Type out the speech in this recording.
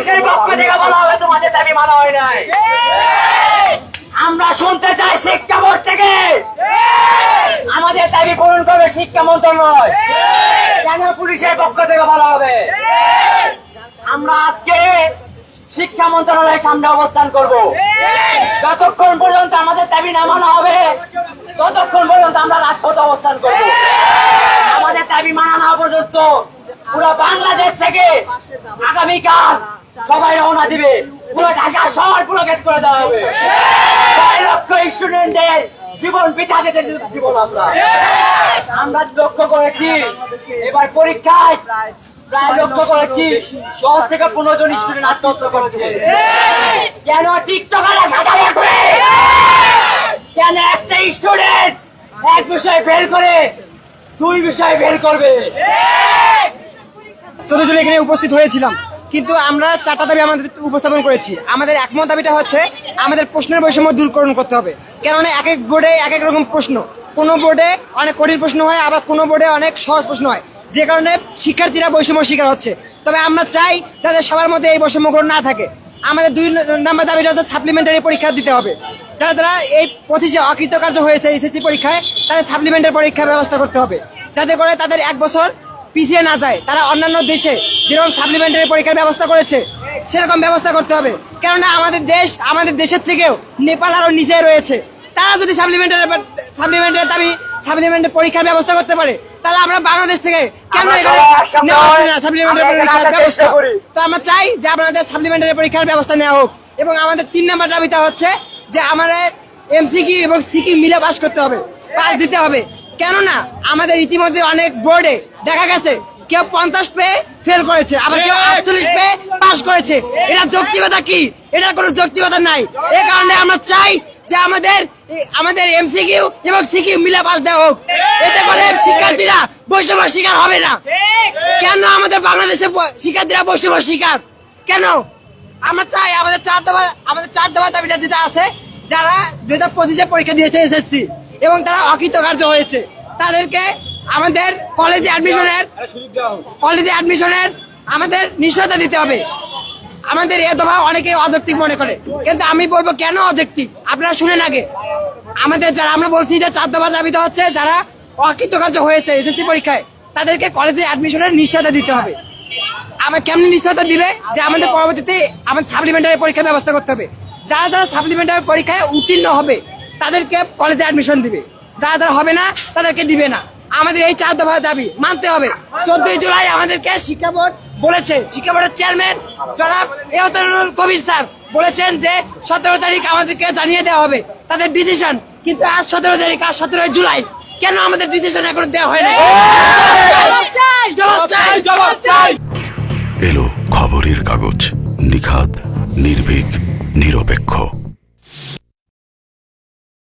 পুলিশের পক্ষ থেকে বলা হবে তোমাদের দাবি মানা হয় নাই। আমরা শুনতে চাই শিক্ষা বোর্ড থেকে। আমাদের দাবি পূরণ করবে শিক্ষা মন্ত্রণালয়। কেন পুলিশের পক্ষ থেকে বলা হবে? আমরা আজকে শিক্ষা মন্ত্রণালয়ের সামনে অবস্থান করব। যতক্ষণ পর্যন্ত আমাদের দাবি না মানা হবে ততক্ষণ পর্যন্ত আমরা রাজপথে অবস্থান করব। আমাদের দাবি মানা না পর্যন্ত পুরো বাংলাদেশ থেকে আগামীকাল সবাই রওনা দিবে। পুরো ঢাকা শহর পুরো গেট করে দেওয়া হবে। ছয় লক্ষ স্টুডেন্টদের জীবন পিঠা দিতে দিব আমরা। আমরা লক্ষ্য করেছি, এবার পরীক্ষায় প্রায় লক্ষ্য করেছি, দশ থেকে পনেরো জন স্টুডেন্ট আত্মহত্যা করেছে। কেন টিকটকাররা সাদা রাখবে কেন একটা স্টুডেন্ট এক বিষয়ে ফেল করে, দুই বিষয়ে ফেল করবে? চোদ্দ জন এখানে উপস্থিত হয়েছিলাম। কিন্তু আমরা চারটা দাবি আমাদের উপস্থাপন করেছি। আমাদের একমত দাবিটা হচ্ছে আমাদের প্রশ্নের বৈষম্য দূরকরণ করতে হবে। কেননা এক এক বোর্ডে এক এক রকম প্রশ্ন। কোনো বোর্ডে অনেক কঠিন প্রশ্ন হয়, আবার কোনো বোর্ডে অনেক সহজ প্রশ্ন হয়। যে কারণে শিক্ষার্থীরা বৈষম্য শিকার হচ্ছে। তবে আমরা চাই যাতে সবার মধ্যে এই বৈষম্যগুলো না থাকে। আমাদের দুই নম্বর দাবিটা হচ্ছে সাপ্লিমেন্টারি পরীক্ষা দিতে হবে। যারা যারা এই পঁচিশে অকৃতকার্য হয়েছে এসএসসি পরীক্ষায়, তাদের সাপ্লিমেন্টারি পরীক্ষার ব্যবস্থা করতে হবে। যাতে করে তাদের এক বছর পিছিয়ে না যায়। তারা অন্যান্য দেশে যেরকম সাপ্লিমেন্টারি পরীক্ষার ব্যবস্থা করেছে। সেরকম ব্যবস্থা করতে হবে। কেননা আমাদের দেশ আমাদের দেশের থেকেও নেপাল আরও নিচে রয়েছে। তারা যদি সাপ্লিমেন্টারি সাপ্লিমেন্টারি দাবি সাপ্লিমেন্টারি পরীক্ষার ব্যবস্থা করতে পারে তাহলে আমরা বাংলাদেশ থেকে কেন সাপ্লিমেন্টারি পরীক্ষার ব্যবস্থা? তো আমরা চাই যে আপনাদের সাপ্লিমেন্টারি পরীক্ষার ব্যবস্থা নেওয়া হোক। এবং আমাদের তিন নম্বর দাবিটা হচ্ছে যে আমাদের এমসিকিউ এবং সিকিউ মিলে পাস করতে হবে। পাস দিতে হবে। কেননা আমাদের ইতিমধ্যে অনেক বোর্ডে দেখা গেছে কেউ পঞ্চাশ পেয়ে ফেল করেছে আবার কেউ আটচল্লিশ পেয়ে পাস করেছে। এটা যৌক্তিকতা কি? এটার কোনো যৌক্তিকতা নাই। এই কারণে আমরা চাই যে আমাদের এ- আমাদের এমসিকিউ এবং সিকিউ মিলে পাস দেওয়া হোক। এতে করে শিক্ষার্থীরা বৈষম্য শিকার হবে না। কেন আমাদের বাংলাদেশে শিক্ষার্থীরা বৈষম্য শিকার? কেন? আমরা চাই আমাদের চার দফা আমাদের চার দফা দাবিটা যেটা আছে যারা দুই হাজার পঁচিশে পরীক্ষা দিয়েছে এসএসসি এবং তারা অকৃতকার্য হয়েছে তাদেরকে আমাদের কলেজে অ্যাডমিশনের কলেজে অ্যাডমিশনের আমাদের নিশ্চয়তা দিতে হবে। আমাদের এ দফা অনেকে অযৌক্তিক মনে করে। কিন্তু আমি বলব কেন অযৌক্তিক? আপনারা শুনেন আগে। আমাদের যারা আমরা বলছি যে চার দফা দাবিতে হচ্ছে যারা অকৃতকার্য হয়েছে এসএসসি পরীক্ষায় তাদেরকে কলেজে অ্যাডমিশনের নিশ্চয়তা দিতে হবে। আমার কেমন নিশ্চয়তা দিবে? যে আমাদের পরবর্তীতে আমাদের সাপ্লিমেন্টারি পরীক্ষার ব্যবস্থা করতে হবে। যারা যারা সাপ্লিমেন্টারি পরীক্ষায় উত্তীর্ণ হবে তাদেরকে কলেজে অ্যাডমিশন দিবে। যারা যারা হবে না তাদেরকে দিবে না। আমাদের এই চার দফা দাবি মানতে হবে। চোদ্দই জুলাই আমাদেরকে শিক্ষা বোর্ড বলেছে শিক্ষা বোর্ডের চেয়ারম্যান জনাব এহতানুল কবির স্যার বলেছেন যে সতেরো তারিখ আমাদেরকে জানিয়ে দেওয়া হবে তাদের ডিসিশন কিন্তু আজ সতেরো তারিখ আজ সতেরোই জুলাই। কেন আমাদের ডিসিশন এখনও দেওয়া হয়নি জবাব চাই জবাব চাই। এলো খবরের কাগজ নিখাত নির্ভীক নিরপেক্ষ।